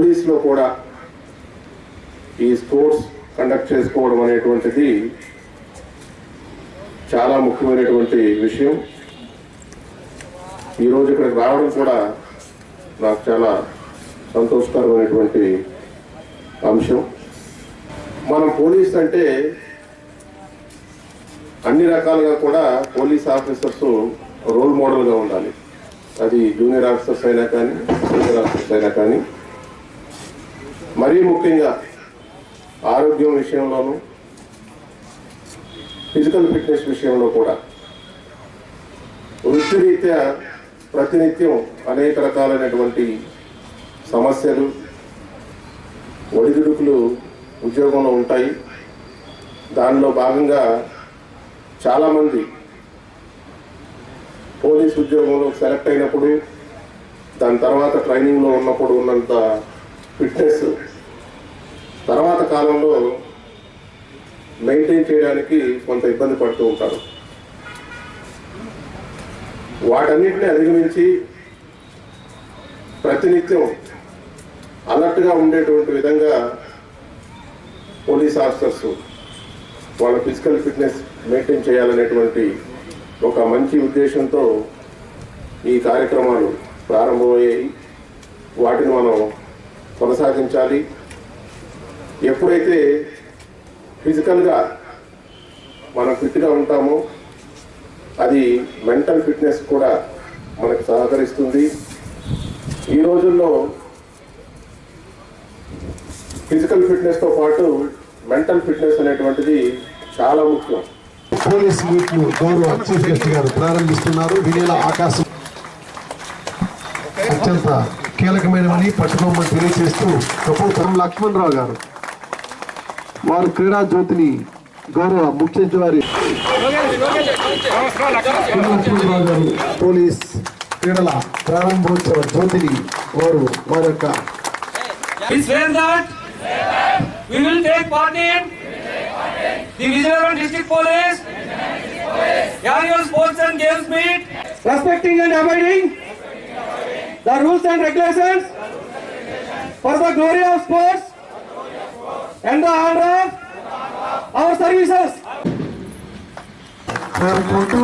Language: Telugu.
పోలీసులో కూడా ఈ స్పోర్ట్స్ కండక్ట్ చేసుకోవడం అనేటువంటిది చాలా ముఖ్యమైనటువంటి విషయం. ఈరోజు ఇక్కడికి రావడం కూడా నాకు చాలా సంతోషకరమైనటువంటి అంశం. మనం పోలీస్ అంటే అన్ని రకాలుగా కూడా పోలీస్ ఆఫీసర్స్ రోల్ మోడల్గా ఉండాలి. అది జూనియర్ ఆఫీసర్స్ అయినా కానీ సీనియర్ ఆఫీసర్స్ అయినా కానీ. మరీ ముఖ్యంగా ఆరోగ్యం విషయంలోనూ ఫిజికల్ ఫిట్నెస్ విషయంలో కూడా. వృత్తిరీత్యా ప్రతినిత్యం అనేక రకాలైనటువంటి సమస్యలు ఒడిదుడుకులు ఉద్యోగంలో ఉంటాయి. దానిలో భాగంగా చాలామంది పోలీస్ ఉద్యోగంలో సెలెక్ట్ అయినప్పుడు దాని తర్వాత ట్రైనింగ్లో ఉన్నప్పుడు ఉన్నంత ఫిట్నెస్. తర్వాత కాలంలో మెయింటైన్ చేయడానికి కొంత ఇబ్బంది పడుతూ ఉంటారు. వాటన్నిటిని అధిగమించి ప్రతినిత్యం అలర్ట్గా ఉండేటువంటి విధంగా పోలీస్ ఆఫీసర్స్ వాళ్ళ ఫిజికల్ ఫిట్నెస్ మెయింటైన్ చేయాలనేటువంటి ఒక మంచి ఉద్దేశంతో ఈ కార్యక్రమాలు ప్రారంభమయ్యాయి. వాటిని మనం కొనసాగించాలి. ఎప్పుడైతే ఫిజికల్గా మనం ఫిట్గా ఉంటామో అది మెంటల్ ఫిట్నెస్ కూడా మనకు సహకరిస్తుంది. ఈ రోజుల్లో ఫిజికల్ ఫిట్నెస్తో పాటు మెంటల్ ఫిట్నెస్ అనేటువంటిది చాలా ముఖ్యం. పోలీస్ మీట్ను గౌరవ చీఫ్ గెస్ట్ గారు ప్రారంభిస్తున్నారు. వినేల ఆకాశం అత్యంత కీలకమైనవని పట్టుకోమని తెలియజేస్తూ కపోతరం లక్ష్మణ్ రావు గారు వారు క్రీడా జ్యోతిని గౌరవ ముఖ్యమంత్రి వారి పోలీస్ క్రీడల ప్రారంభోత్సవ జ్యోతిని వారు వారి యొక్క Respecting and abiding the rules and regulations for the glory of sports and the honor of our services. కోరుకుంటూ